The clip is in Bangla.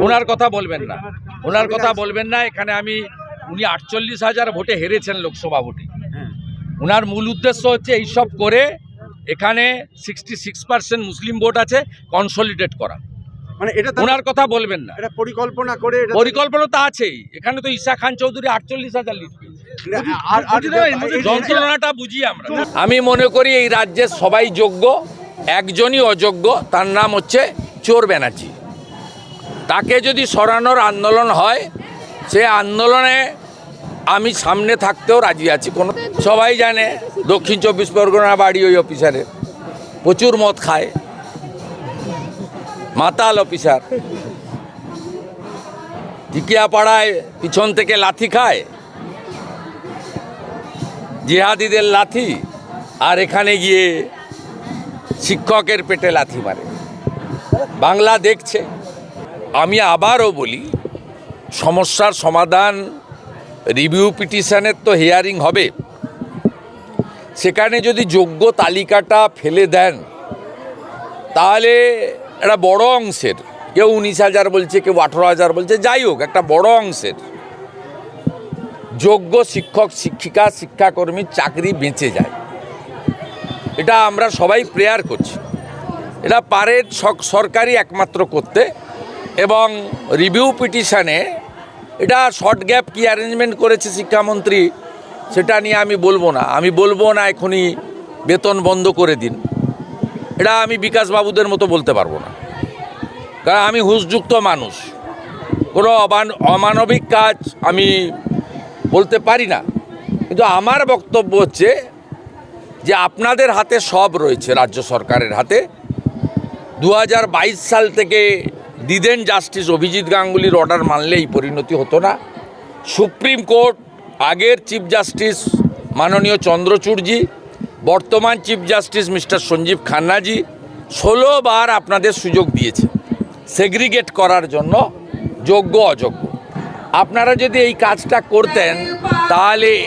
ওনার কথা বলবেন না। ওনার কথা বলবেন না এখানে আমি উনি আটচল্লিশ হাজার ভোটে হেরেছেন লোকসভা ভোটে। ওনার মূল উদ্দেশ্য হচ্ছে এইসব করে এখানে sixty six percent Muslim vote আছে কনসলিডেট করা। মানে এটা ওনার কথা বলবেন না। এটা পরিকল্পনা করে তো- পরিকল্পনা তো আছেই। এখানে তো ঈশা খান চৌধুরী আটচল্লিশ হাজার আর যন্ত্রণাটা বুঝি আমরা। আমি মনে করি এই রাজ্যের সবাই যোগ্য একজনই অযোগ্য তার নাম হচ্ছে চোর ব্যানার্জি। তাকে যদি সরানোর আন্দোলন হয়, সে আন্দোলনে আমি সামনে থাকতেও রাজি আছি। কোনো সবাই জানে দক্ষিণ চব্বিশ পরগনা বাড়ি ওই অফিসারের। প্রচুর মদ খায়। মাতাল অফিসার। টিকিয়াপাড়ায় পিছন থেকে লাথি খায়। জিহাদিদের লাথি। আর এখানে গিয়ে শিক্ষকের পেটে লাথি মারে। বাংলা দেখছে। আমি আবারও বলি, সমস্যার সমাধান রিভিউ পিটিশনের তো হিয়ারিং হবে। সেখানে যদি যোগ্য তালিকাটা ফেলে দেন, তাহলে একটা বড় অংশের, কেউ উনিশ হাজার বলছে, কেউ আঠেরো হাজার বলছে, যাই হোক, একটা বড় অংশের যোগ্য শিক্ষক, শিক্ষিকা শিক্ষাকর্মীর চাকরি বেঁচে যায়। এটা আমরা সবাই প্রেয়ার করছি। এটা পারে সরকারই একমাত্র করতে এবং রিভিউ পিটিশানে এটা শর্ট গ্যাপ কি অ্যারেঞ্জমেন্ট করেছে শিক্ষামন্ত্রী সেটা নিয়ে আমি বলব না। আমি বলব না এখনই বেতন বন্ধ করে দিন। এটা আমি বিকাশবাবুদের মতো বলতে পারব না। কারণ আমি হুঁশযুক্ত মানুষ। কোনো অমান- অমানবিক কাজ আমি বলতে পারি না। কিন্তু আমার বক্তব্য হচ্ছে যে আপনাদের হাতে সব রয়েছে, রাজ্য সরকারের হাতে। দু হাজার বাইশ সাল থেকে দিদেন জাস্টিস অভিজিৎ গাঙ্গুলির অর্ডার মানলে এই পরিণতি হতো না। সুপ্রিম কোর্ট আগের চিফ জাস্টিস মাননীয় চন্দ্রচূড়জি, বর্তমান চিফ জাস্টিস মিস্টার সঞ্জীব খান্নাজি ষোলো বার আপনাদের সুযোগ দিয়েছে সেগ্রিগেট করার জন্য, যোগ্য অযোগ্য। আপনারা যদি এই কাজটা করতেন, তাহলে